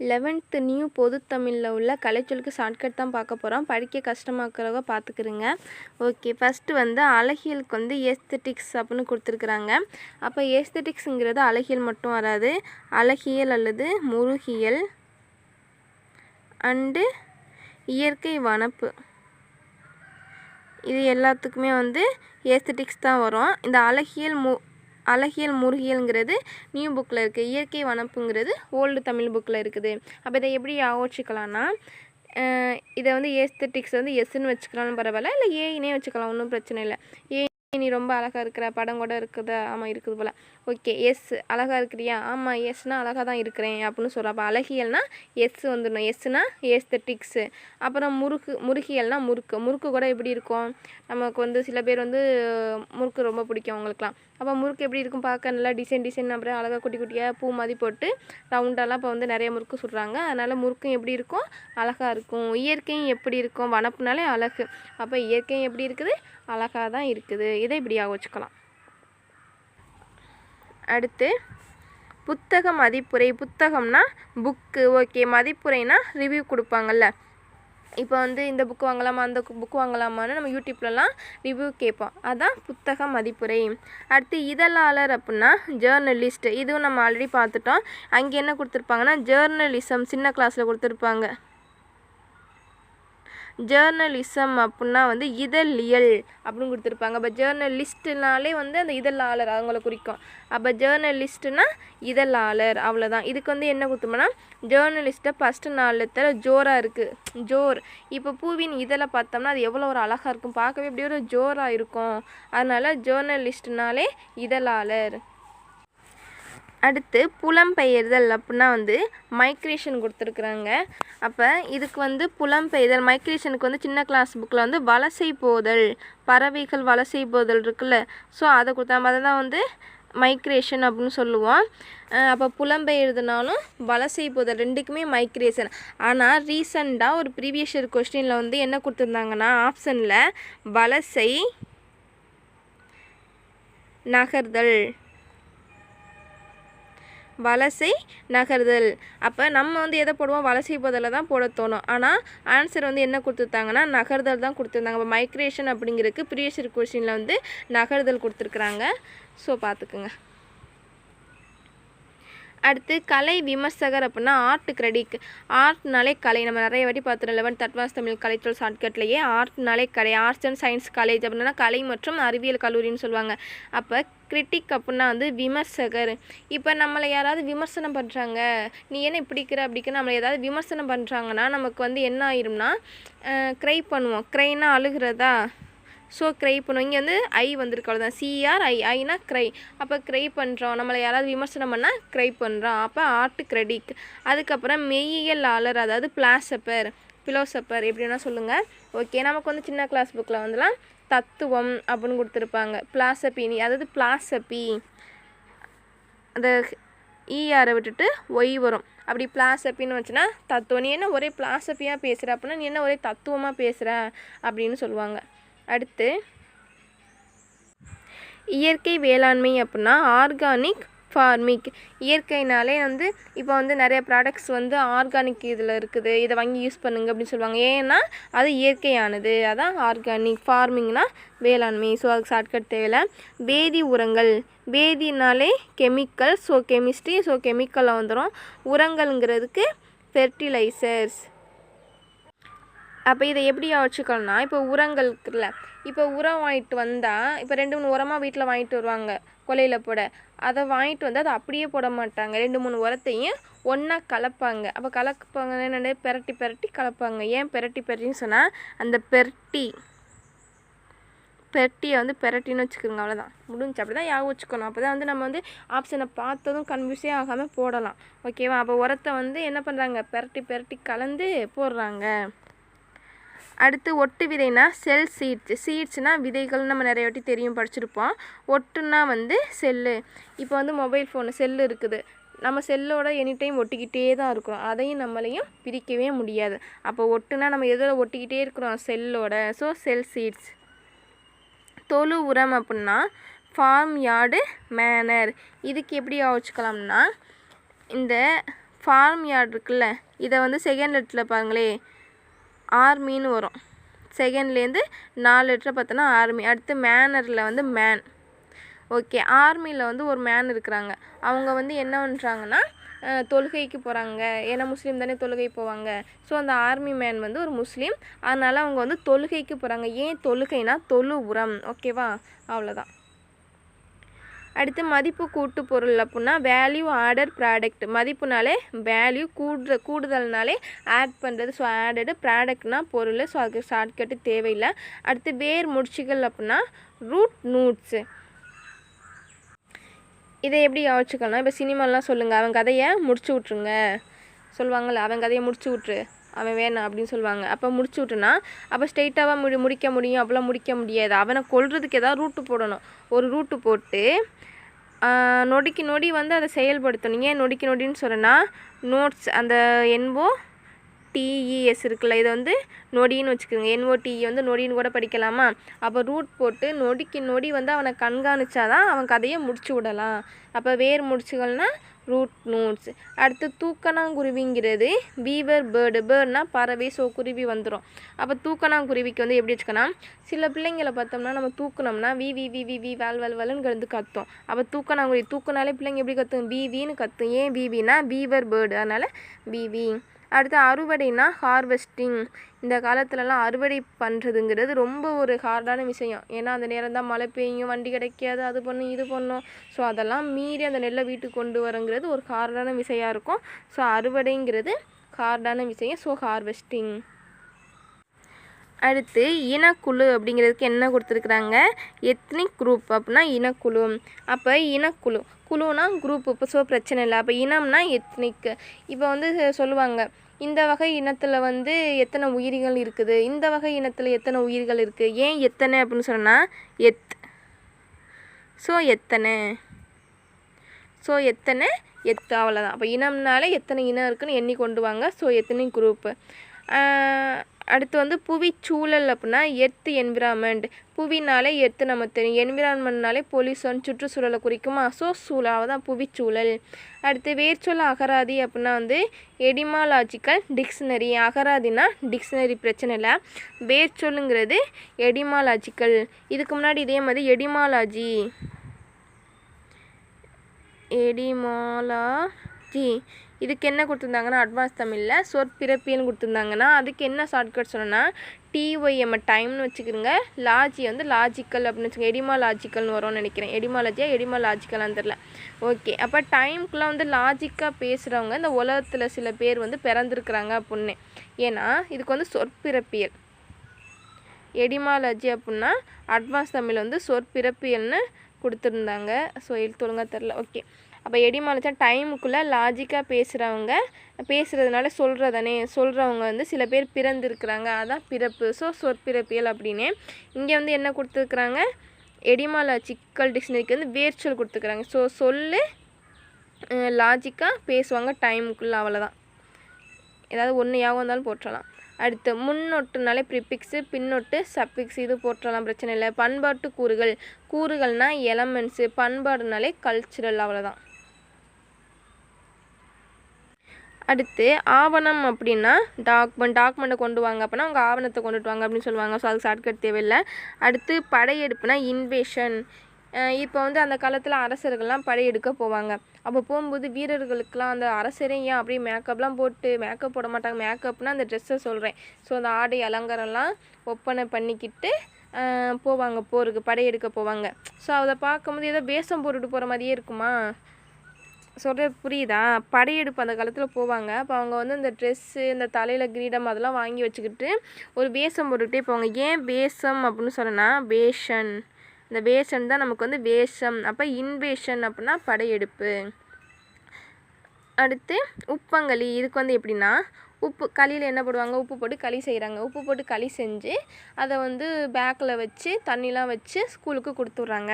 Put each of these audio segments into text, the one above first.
Eleventh new பொதுத்தமிழில் உள்ள கலைச்சொலுக்கு shortcut தான் பார்க்க போகிறோம் படிக்க கஷ்டமாக்கிறவங்க பார்த்துக்கிருங்க ஓகே ஃபஸ்ட்டு வந்து அழகியலுக்கு வந்து ஏஸ்தட்டிக்ஸ் அப்படின்னு கொடுத்துருக்குறாங்க. அப்போ ஏஸ்தட்டிக்ஸுங்கிறது அழகியல் மட்டும் வராது. அழகியல் அல்லது முருகியல் அண்டு இயற்கை வனப்பு. இது எல்லாத்துக்குமே வந்து ஏஸ்தட்டிக்ஸ் தான் வரும். இந்த அழகியல் மு அழகியல் முருகியல்ங்கிறது நியூ புக்கில் இருக்குது இயற்கை வனப்புங்கிறது ஓல்டு தமிழ் புக்கில் இருக்குது. அப்போ இதை எப்படி யோசிச்சுக்கலாம்னா இதை வந்து ஏஸ்தட்டிக்ஸ் வந்து எஸ்ன்னு வச்சுக்கலாம்னு பரவாயில்ல இல்லை ஏன்னே வச்சுக்கலாம் ஒன்றும் பிரச்சனை இல்லை. ஏ நீ ரொம்ப அழகாக இருக்கிற படம் கூட இருக்குதா? ஆமாம் இருக்குது போல். ஓகே எஸ் அழகாக இருக்கிறியா? ஆமாம் எஸ்னால் அழகாக தான் இருக்கிறேன் அப்படின்னு சொல்கிற அப்போ அழகியல்னா எஸ் வந்துடணும். எஸ்னா ஏஸ்தட்டிக்ஸு அப்புறம் முறுக்கு முருகியல்னா முறுக்கு. முறுக்கு கூட எப்படி இருக்கும்? நமக்கு வந்து சில பேர் வந்து முறுக்கு ரொம்ப பிடிக்கும் அவங்களுக்குலாம் அப்போ முறுக்கு எப்படி இருக்கும் பார்க்க? நல்லா டிசைன் டிசைன் அப்புறம் அழகாக குட்டி குட்டியாக பூ மாதிரி போட்டு ரவுண்டெல்லாம் இப்போ வந்து நிறைய முறுக்கு சுடுறாங்க. அதனால் முறுக்கும் எப்படி இருக்கும்? அழகாக இருக்கும். இயற்கையும் எப்படி இருக்கும்? வனப்புனாலே அழகு. அப்போ இயற்கையும் எப்படி இருக்குது? அழகாக தான் இருக்குது. இதை இப்படியாக வச்சுக்கலாம். அடுத்து புத்தக மதிப்புரை. புத்தகம்னா புக்கு ஓகே மதிப்புரைனா ரிவ்யூ கொடுப்பாங்கல்ல. இப்போ வந்து இந்த புக் வாங்கலாமா அந்த புக் வாங்கலாமான்னு நம்ம யூடியூப்லலாம் ரிவ்யூ கேட்போம். அதான் புத்தக மதிப்புரை. அடுத்து இதழாளர் அப்படின்னா ஜேர்னலிஸ்ட் இதுவும் நம்ம ஆல்ரெடி பார்த்துட்டோம். அங்கே என்ன கொடுத்துருப்பாங்கன்னா ஜேர்னலிசம் சின்ன கிளாஸில் கொடுத்துருப்பாங்க. ஜேர்னலிசம் அப்புடின்னா வந்து இதழியல் அப்படின்னு கொடுத்துருப்பாங்க. அப்போ ஜேர்னலிஸ்ட்னாலே வந்து அந்த இதழாளர் அவங்கள குறிக்கும். அப்போ ஜேர்னலிஸ்ட்னா இதழாளர் அவ்வளோதான் இதுக்கு வந்து என்ன கொடுத்தோம்னா ஜேர்னலிஸ்ட்டை ஃபஸ்ட்டு நாலு தர ஜோராக இருக்குது ஜோர். இப்போ பூவின் இதழை பார்த்தோம்னா அது எவ்வளோ ஒரு அழகாக இருக்கும். பார்க்கவே அப்படியே ஒரு ஜோராக இருக்கும். அதனால் ஜேர்னலிஸ்ட்னாலே இதழாளர். அடுத்து புலம்பெயர்தல் அப்படின்னா வந்து மைக்ரேஷன் கொடுத்துருக்குறாங்க. அப்போ இதுக்கு வந்து புலம்பெயர்தல் மைக்ரேஷனுக்கு வந்து சின்ன கிளாஸ் புக்கில் வந்து வலசை போதல் பறவைகள் வலசை போதல் இருக்குல்ல. ஸோ அதை கொடுத்தா மாதிரி தான் வந்து மைக்ரேஷன் அப்படின்னு சொல்லுவோம். அப்போ புலம்பெயர்துனாலும் வலசை போதல் ரெண்டுக்குமே மைக்ரேஷன் ஆனால் ரீசண்டாக ஒரு ப்ரீவியஸ் இயர் கொஸ்டினில் வந்து என்ன கொடுத்துருந்தாங்கன்னா ஆப்ஷனில் வலசை நகர்தல். வலசை நகர்தல். அப்போ நம்ம வந்து எதை போடுவோம்? வலசை பதில் தான் போட தோணும். ஆனால் ஆன்சர் வந்து என்ன கொடுத்துருத்தாங்கன்னா நகர்தல் தான் கொடுத்துருந்தாங்க. இப்போ மைக்ரேஷன் அப்படிங்கிறதுக்கு ப்ரீவியஸ் கொஷினில் வந்து நகர்தல் கொடுத்துருக்குறாங்க. ஸோ பார்த்துக்குங்க. அடுத்து கலை விமர்சகர் அப்படின்னா ஆர்ட் கிரெடிக். ஆர்ட்னாலே கலை. நம்ம நிறைய வாட்டி பார்த்துருவோம் லெவன் தட்வாஸ் தமிழ் கலைத்துறை ஷார்ட்கட்லேயே ஆர்ட்னாலே கலை. ஆர்ட்ஸ் அண்ட் சயின்ஸ் காலேஜ் அப்படின்னா கலை மற்றும் அறிவியல் கல்லூரின்னு சொல்லுவாங்க. அப்போ கிரிட்டிக் அப்படின்னா வந்து விமர்சகர். இப்போ நம்மளை யாராவது விமர்சனம் பண்ணுறாங்க நீ என்ன இப்படிக்கிற அப்படிக்கிற நம்மளை ஏதாவது விமர்சனம் பண்ணுறாங்கன்னா நமக்கு வந்து என்ன ஆயிரும்னா க்ரை பண்ணுவோம். க்ரைனா அழுகிறதா? ஸோ க்ரை பண்ணுவோம். இங்கே வந்து ஐ வந்திருக்கு அவ்வளோதான் சிஆர் ஐ ஐனா க்ரை அப்போ க்ரை பண்ணுறோம் நம்மளை யாராவது விமர்சனம் பண்ணால் க்ரை பண்ணுறோம் அப்போ ஆர்ட் கிரெடிக் அதுக்கப்புறம் மெய்யியலாளர் அதாவது பிளாசப்பர் பிலோசப்பர் எப்படின்னா சொல்லுங்கள் ஓகே நமக்கு வந்து சின்ன கிளாஸ் புக்கில் வந்துலாம் தத்துவம் அப்படின்னு கொடுத்துருப்பாங்க. பிளாசபினி அதாவது பிளாசபி அந்த ஈஆரை விட்டுட்டு ஒய் வரும். அப்படி பிளாசப்பின்னு வச்சுன்னா தத்துவம். நீ என்ன ஒரே பிளாசப்பியாக பேசுகிற அப்படின்னா நீ என்ன ஒரே தத்துவமாக பேசுகிற அப்படின்னு சொல்லுவாங்க. அடுத்து இயற்கை வேளாண்மை அப்படின்னா ஆர்கானிக் ஃபார்மிக் இயற்கைனாலே வந்து இப்போ வந்து நிறைய ப்ராடக்ட்ஸ் வந்து ஆர்கானிக் இதில் இருக்குது. இதை வாங்கி யூஸ் பண்ணுங்க அப்படின்னு சொல்லுவாங்க. ஏன்னா அது இயற்கையானது. அதான் ஆர்கானிக் ஃபார்மிங்னா வேளாண்மை. ஸோ அதுக்கு ஷார்ட்கட் தேவையில்ல. வேதி உரங்கள். வேதினாலே கெமிக்கல் ஸோ கெமிஸ்ட்ரி ஸோ கெமிக்கலில் வந்துடும் உரங்கள்ங்கிறதுக்கு ஃபெர்டிலைசர்ஸ் அப்போ இதை எப்படி வச்சுக்கணும்னா இப்போ உரங்கள் இருக்குல்ல இப்போ உரம் வாங்கிட்டு வந்தால் இப்போ ரெண்டு மூணு உரமாக வீட்டில் வாங்கிட்டு வருவாங்க கொலையில் போட. அதை வாங்கிட்டு வந்து அதை அப்படியே போட மாட்டாங்க. ரெண்டு மூணு உரத்தையும் ஒன்றா கலப்பாங்க. அப்போ கலப்பாங்க என்னென்ன பெரட்டி பெரட்டி கலப்பாங்க. ஏன் பெரட்டி பெரட்டின்னு சொன்னால் அந்த பெரட்டி பெரட்டியை வந்து பெரட்டின்னு வச்சுக்கோங்க அவ்வளோதான் முடிஞ்சு. அப்படி தான் ஞாபகம் வச்சுக்கணும். அப்போ தான் வந்து நம்ம வந்து ஆப்ஷனை பார்த்ததும் கன்ஃபியூஸே ஆகாமல் போடலாம். ஓகேவா அப்போ உரத்தை வந்து என்ன பண்ணுறாங்க பெரட்டி பெரட்டி கலந்து போடுறாங்க. அடுத்து ஒட்டு விதைனா செல் சீட்ஸ் சீட்ஸ்னால் விதைகள் நம்ம நிறைய வாட்டி தெரியும் படிச்சிருப்போம். ஒட்டுனா வந்து செல்லு. இப்போ வந்து மொபைல் ஃபோனு செல்லு இருக்குது. நம்ம செல்லோட எனி டைம் ஒட்டிக்கிட்டே தான் இருக்கிறோம். அதையும் நம்மளையும் பிரிக்கவே முடியாது. அப்போ ஒட்டுனா நம்ம எதில் ஒட்டிக்கிட்டே இருக்கிறோம்? செல்லோட. ஸோ செல் சீட்ஸ் தொழு உரம் அப்படின்னா ஃபார்ம் யார்டு மேனர் இதுக்கு எப்படி ஆச்சுக்கலாம்னா இந்த ஃபார்ம் யார்டு இருக்குல்ல இதை வந்து செகண்ட் லெட்டில் பாருங்களே ஆர்மின்னு வரும். செகண்ட்லேருந்து நாலு லெட்டர் பார்த்தோன்னா ஆர்மி அடுத்து மேனரில் வந்து மேன். ஓகே ஆர்மியில் வந்து ஒரு மேன் இருக்கிறாங்க. அவங்க வந்து என்ன பண்ணுறாங்கன்னா தொழுகைக்கு போகிறாங்க ஏன்னா முஸ்லீம் தானே தொழுகை போவாங்க. ஸோ அந்த ஆர்மி மேன் வந்து ஒரு முஸ்லீம். அதனால் அவங்க வந்து தொழுகைக்கு போகிறாங்க ஏன் தொழுகைனா தொழு உரம். ஓகேவா? அவ்வளோதான் அடுத்து மதிப்பு கூட்டு பொருள் அப்படின்னா வேல்யூ ஆர்டர் ப்ராடக்ட் மதிப்புனாலே வேல்யூ கூடுற கூடுதல்னாலே ஆட் பண்ணுறது ஸோ ஆடடு ப்ராடக்ட்னா பொருள். ஸோ அதுக்கு ஷார்ட்கட்டு தேவையில்லை. அடுத்து வேர் முடிச்சுகள் அப்படின்னா ரூட் நூட்ஸு இதை எப்படி யோசிச்சுக்கலாம் இப்போ சினிமாலாம் சொல்லுங்கள் அவன் கதையை முடிச்சு விட்ருங்க சொல்லுவாங்கள்ல அவன் கதையை முடிச்சு விட்ரு அவன் வேணாம் அப்படின்னு சொல்லுவாங்க. அப்போ முடிச்சு விட்டுனா அப்போ ஸ்ட்ரெயிட்டாக முடி முடிக்க முடியும் அப்போலாம் முடிக்க முடியாது. அவனை கொள்றதுக்கு ஏதாவது ரூட்டு போடணும். ஒரு ரூட்டு போட்டு நொடிக்கு நொடி வந்து அதை செயல்படுத்தணும். ஏன் நொடிக்கு நொடின்னு சொல்கிறேன்னா நோட்ஸ் அந்த என்போ டிஇஎஸ் இருக்குல்ல இதை வந்து நொடின்னு வச்சுக்கோங்க. என்ஓடிஇ வந்து நொடின்னு கூட படிக்கலாமா? அப்போ ரூட் போட்டு நொடிக்கு நொடி வந்து அவனை கண்காணிச்சாதான் அவன் கதையை முடிச்சு விடலாம். அப்போ வேர் முடிச்சுகள்னா ரூட் நோட்ஸ் அடுத்து தூக்கணாங்குருவிங்கிறது பீவர் பேர்டு பேர்ட்னா பறவை ஸோ குருவி வந்துடும் அப்போ தூக்கணாங்குருவிக்கு வந்து எப்படி வச்சுக்கணும் சில பிள்ளைங்களை பார்த்தோம்னா நம்ம தூக்குனோம்னா வி வி வி வி வி வேல் வேல் வேல்னு வந்து கத்தும். அப்போ தூக்கணாங்குருவி தூக்குனாலே பிள்ளைங்க எப்படி கத்தும்? வி வின்னு கத்தும். ஏன் பிவின்னா பீவர் பேர்டு அதனால் பிவி அடுத்து அறுவடைனா ஹார்வெஸ்டிங். இந்த காலத்துலலாம் அறுவடை பண்ணுறதுங்கிறது ரொம்ப ஒரு ஹார்டான விஷயம். ஏன்னா அந்த நேரம் தான் மழை பெய்யும் வண்டி கிடைக்காது அது பண்ணும் இது பண்ணும். ஸோ அதெல்லாம் மீறி அந்த நெல்லை வீட்டுக்கு கொண்டு வரங்கிறது ஒரு ஹார்டான விஷயம் இருக்கும். ஸோ அறுவடைங்கிறது ஹார்டான விஷயம். So harvesting. அடுத்து இனக்குழு அப்படிங்கிறதுக்கு என்ன கொடுத்துருக்குறாங்க? எத்னிக் குரூப் அப்படின்னா இனக்குழு. அப்போ இனக்குழு. குழுனா குரூப். இப்போ ஸோ பிரச்சனை இல்லை. அப்போ இனம்னா எத்னிக். இப்போ வந்து சொல்லுவாங்க இந்த வகை இனத்தில் வந்து எத்தனை உயிரிகள் இருக்குது? இந்த வகை இனத்தில் எத்தனை உயிர்கள் இருக்குது ஏன் எத்தனை அப்படின்னு சொன்னால் எத். ஸோ எத்தனை? ஸோ எத்தனை? எத்து. அவ்வளோதான் அப்போ இனம்னாலே எத்தனை இனம் இருக்குன்னு எண்ணி கொண்டு வாங்க. ஸோ எத்தனை குரூப்பு அடுத்து வந்து புவிச்சூழல் அப்படின்னா எர்த்து என்விரான்மெண்ட் புவினாலே எர்த்து நம்ம தெரியும் என்விரான்மெண்ட்னாலே பொல்யூஷன் சுற்றுச்சூழலை குறிக்குமா? ஸோ சூழலாக தான் புவிச்சூழல் அடுத்து வேர்ச்சொல் அகராதி அப்படின்னா வந்து எடிமாலாஜிக்கல் டிக்ஷனரி அகராதினா டிக்ஷனரி பிரச்சனை இல்லை. வேர்ச்சொல்லுங்கிறது எடிமாலாஜிக்கல் இதுக்கு முன்னாடி இதே மாதிரி எடிமாலாஜி எடிமாலா எடிமாலாஜி இதுக்கு என்ன கொடுத்துருந்தாங்கன்னா அட்வான்ஸ் தமிழில் சொற்பிறப்பியல்னு கொடுத்துருந்தாங்கன்னா அதுக்கு என்ன ஷார்ட்கட் சொன்னோன்னா டிஒய்எம் டைம்னு வச்சுக்கிறோங்க லாஜி வந்து லாஜிக்கல் அப்படின்னு வச்சுக்கோங்க. எடிமாலாஜிக்கல்னு வரும்னு நினைக்கிறேன். எடிமாலஜியா எடிமாலாஜிக்கலான்னு தெரில ஓகே அப்போ டைம்க்குலாம் வந்து லாஜிக்காக பேசுகிறவங்க இந்த உலகத்தில் சில பேர் வந்து பிறந்திருக்கிறாங்க அப்படின்னு. ஏன்னா இதுக்கு வந்து சொற்பிறப்பியல். எடிமாலஜி அப்படின்னா அட்வான்ஸ் தமிழ் வந்து சொற்பிறப்பியல்னு கொடுத்துருந்தாங்க. ஸோ எழுத்து ஒழுங்காக தெரில ஓகே அப்போ எடிமாலஜா டைமுக்குள்ளே லாஜிக்காக பேசுகிறவங்க பேசுகிறதுனால சொல்கிறதானே சொல்கிறவங்க வந்து சில பேர் பிறந்திருக்கிறாங்க. அதான் பிறப்பு. ஸோ சொற்பிறப்பியல் அப்படின்னு இங்கே வந்து என்ன கொடுத்துருக்குறாங்க? எடிமாலஜிக்கல் டிக்ஷனரிக்கு வந்து வேர்ச்சொல் கொடுத்துருக்குறாங்க. ஸோ சொல்லு லாஜிக்காக பேசுவாங்க டைமுக்குள்ளே அவ்வளோதான் ஏதாவது ஒன்று யாவும் இருந்தாலும் போட்டுறலாம் அடுத்து முன்னொட்டுனாலே ப்ரிபிக்ஸு பின்னொட்டு சப்பிக்ஸ் இது போட்டுறலாம் பிரச்சனை இல்லை. பண்பாட்டு கூறுகள். கூறுகள்னா எலமெண்ட்ஸு பண்பாடுனாலே கல்ச்சுரல் அவ்வளோதான் அடுத்து ஆவணம் அப்படின்னா டாக்குமெண்ட் டாக்குமெண்ட்டை கொண்டு வாங்க. அப்படின்னா அவங்க ஆவணத்தை கொண்டுட்டு வாங்க அப்படின்னு சொல்லுவாங்க. ஸோ அதுக்கு ஷார்ட்கட் தேவையில்லை. அடுத்து படையெடுப்புனா இன்வேஷன் இப்போ வந்து அந்த காலத்தில் அரசர்கள்லாம் படையெடுக்க போவாங்க. அப்போ போகும்போது வீரர்களுக்கெலாம் அந்த அரசரே ஏன் அப்படியே மேக்கப்லாம் போட்டு மேக்கப் போட மாட்டாங்க. மேக்கப்னால் அந்த ட்ரெஸ்ஸை சொல்கிறேன் ஸோ அந்த ஆடை அலங்காரம்லாம் ஒப்பனை பண்ணிக்கிட்டு போவாங்க. போருக்கு படையெடுக்க போவாங்க. ஸோ அதை பார்க்கும்போது ஏதோ வேஷம் போட்டுட்டு போகிற மாதிரியே இருக்குமா? சொல்கிறது புரியுதா? படையெடுப்பு அந்த காலத்தில் போவாங்க. அப்போ அவங்க வந்து இந்த ட்ரெஸ்ஸு இந்த தலையில் கிரீடம் அதெல்லாம் வாங்கி வச்சுக்கிட்டு ஒரு வேஷம் போட்டுக்கிட்டே போவாங்க. ஏன் வேஷம் அப்படின்னு சொன்னேன்னா வேஷன் இந்த வேஷன் தான் நமக்கு வந்து வேஷம். அப்போ இன்வேஷன் அப்படின்னா படையெடுப்பு. அடுத்து உப்பங்களி. இதுக்கு வந்து எப்படின்னா உப்பு களியில் என்ன போடுவாங்க? உப்பு போட்டு களி செய்கிறாங்க உப்பு போட்டு களி செஞ்சு அதை வந்து பேக்கில் வச்சு தண்ணிலாம் வச்சு ஸ்கூலுக்கு கொடுத்துட்றாங்க.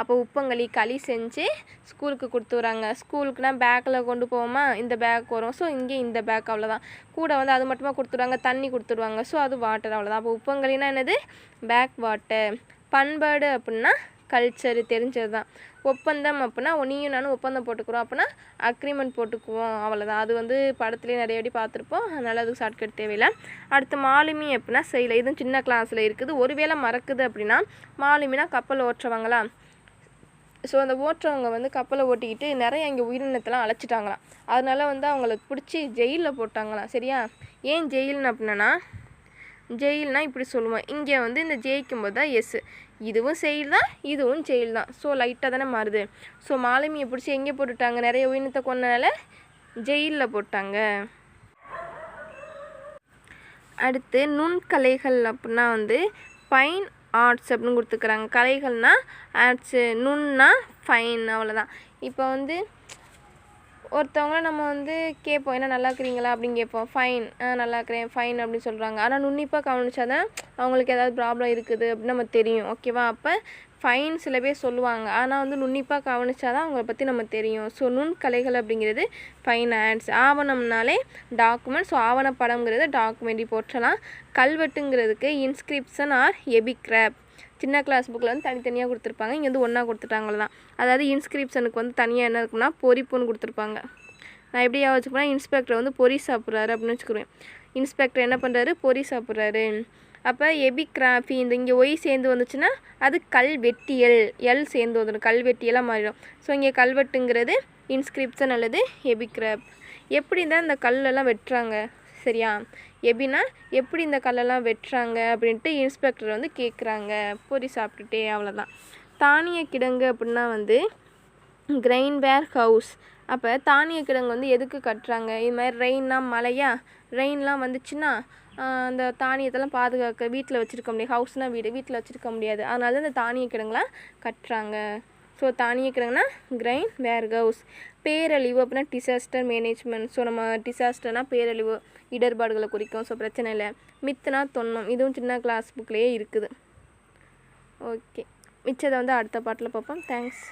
அப்போ உப்பங்களி களி செஞ்சு ஸ்கூலுக்கு கொடுத்துட்றாங்க. ஸ்கூலுக்குனா பேக்கில் கொண்டு போவோமா? இந்த பேக் வரும். ஸோ இங்கே இந்த பேக் அவ்வளோதான் கூட வந்து அது மட்டுமா கொடுத்துருவாங்க தண்ணி கொடுத்துருவாங்க ஸோ அது வாட்டர் அவ்வளோதான் அப்போ உப்பங்களினா என்னது? பேக் வாட்டர் பண்பாடு அப்படின்னா கல்ச்சர் தெரிஞ்சது தான். ஒப்பந்தம் அப்படின்னா நீயும் நானும் ஒப்பந்தம் போட்டுக்கிறோம் அப்படின்னா அக்ரிமெண்ட் போட்டுக்குவோம். அவ்வளோதான் அது வந்து படத்துலேயே நிறைய வாட்டி பார்த்துருப்போம். அதனால் அதுக்கு ஷார்ட்கட் தேவையில்லை. அடுத்து மாலுமி அப்படின்னா செய்யல. இதுவும் சின்ன கிளாஸில் இருக்குது. ஒருவேளை மறக்குது அப்படின்னா மாலுமினா கப்பல் ஓட்டுறவங்களா? ஸோ அந்த ஓட்டுறவங்க வந்து கப்பலை ஓட்டிக்கிட்டு நிறைய இங்கே உயிரினத்தெல்லாம் அழைச்சிட்டாங்களாம். அதனால வந்து அவங்களுக்கு பிடிச்சி ஜெயிலில் போட்டாங்களாம். சரியா? ஏன் ஜெயில்னு அப்படின்னா ஜெயில்னா இப்படி சொல்லுவோம். இங்கே வந்து இந்த ஜெயிக்கும் போது தான் எஸ் இதுவும் செயல் தான் இதுவும் செயல் தான் ஸோ லைட்டாக தானே மாறுது. ஸோ மாலுமியை பிடிச்சி எங்கே போட்டுட்டாங்க? நிறைய உயிரினத்தை கொண்டனால ஜெயிலில் போட்டாங்க. அடுத்து நுண்கலைகள் அப்படின்னா வந்து ஃபைன் ஆர்ட்ஸ் அப்படின்னு கொடுத்துக்கிறாங்க கலைகள்னா ஆர்ட்ஸு நுண்ணா ஃபைன் அவ்வளோதான் இப்போ வந்து ஒருத்தவங்கள நம்ம வந்து கேட்போம் என்ன நல்லா இருக்கிறீங்களா அப்படின்னு கேட்போம். ஃபைன் ஆ நல்லா இருக்கிறேன் ஃபைன் அப்படின்னு சொல்கிறாங்க ஆனால் நுண்ணிப்பாக கவனிச்சாதான் அவங்களுக்கு ஏதாவது ப்ராப்ளம் இருக்குது அப்படின்னு நம்ம தெரியும். ஓகேவா அப்போ ஃபைன் சில பேர் சொல்லுவாங்க. ஆனால் வந்து நுண்ணிப்பாக கவனிச்சாதான் அவங்கள பற்றி நம்ம தெரியும். ஸோ நுண்கலைகள் அப்படிங்கிறது ஃபைன் ஆட்ஸ் ஆவணம்னாலே டாக்குமெண்ட் ஸோ ஆவணப்படம்ங்கிறது டாக்குமெண்ட் போற்றலாம். கல்வெட்டுங்கிறதுக்கு இன்ஸ்கிரிப்ஷன் ஆர் எபிக்ராப் சின்ன கிளாஸ் புக்கில் வந்து தனித்தனியாக கொடுத்துருப்பாங்க. இங்கே வந்து ஒன்றா கொடுத்துட்டாங்கள தான் அதாவது இன்ஸ்கிரிப்ஷனுக்கு வந்து தனியாக என்ன இருக்குன்னா பொறிப்புன்னு கொடுத்துருப்பாங்க. நான் எப்படி வச்சுக்கோனா இன்ஸ்பெக்டர் வந்து பொறி சாப்பிட்றாரு அப்படின்னு வச்சுக்கிறேன் இன்ஸ்பெக்டர் என்ன பண்ணுறாரு பொறி சாப்பிட்றாரு. அப்போ எபிக்ராஃபி இந்த இங்கே ஒய் சேர்ந்து வந்துச்சுன்னா அது கல்வெட்டியல். எல் சேர்ந்து வந்துடும். கல்வெட்டியலாக மாறிடும். ஸோ இங்கே கல்வெட்டுங்கிறது இன்ஸ்கிரிப்ஷன் அல்லது எபிக்ராப் எப்படி தான் இந்த கல்லெல்லாம் வெட்டுறாங்க? சரியா? எப்படின்னா எப்படி இந்த கல்லெல்லாம் வெட்டுறாங்க அப்படின்ட்டு இன்ஸ்பெக்டர் வந்து கேட்குறாங்க பொறி சாப்பிட்டுட்டே அவ்வளோதான் தானிய கிடங்கு அப்படின்னா வந்து கிரைன் வேர் ஹவுஸ் அப்போ தானிய கிடங்கு வந்து எதுக்கு கட்டுறாங்க? இது மாதிரி ரெயின்னா மழையா? ரெயின்லாம் வந்துச்சுன்னா அந்த தானியத்தெல்லாம் பாதுகாக்க வீட்டில் வச்சுருக்க முடியாது. ஹவுஸ்னால் வீடு வீட்டில் வச்சுருக்க முடியாது. அதனால தான் இந்த தானிய கிடங்குலாம் கட்டுறாங்க. ஸோ தானிய கிடங்குனா கிரைன் வேர் ஹவுஸ் பேரழிவு அப்படின்னா டிசாஸ்டர் மேனேஜ்மெண்ட் ஸோ நம்ம டிசாஸ்டர்னால் பேரழிவு இடர்பாடுகளை குறிக்கும். ஸோ பிரச்சனை இல்லை. மித்துனா தொன்மம். இதுவும் சின்ன கிளாஸ் புக்லேயே இருக்குது. ஓகே மிச்சதை வந்து அடுத்த பாட்டில் பார்ப்போம். தேங்க்ஸ்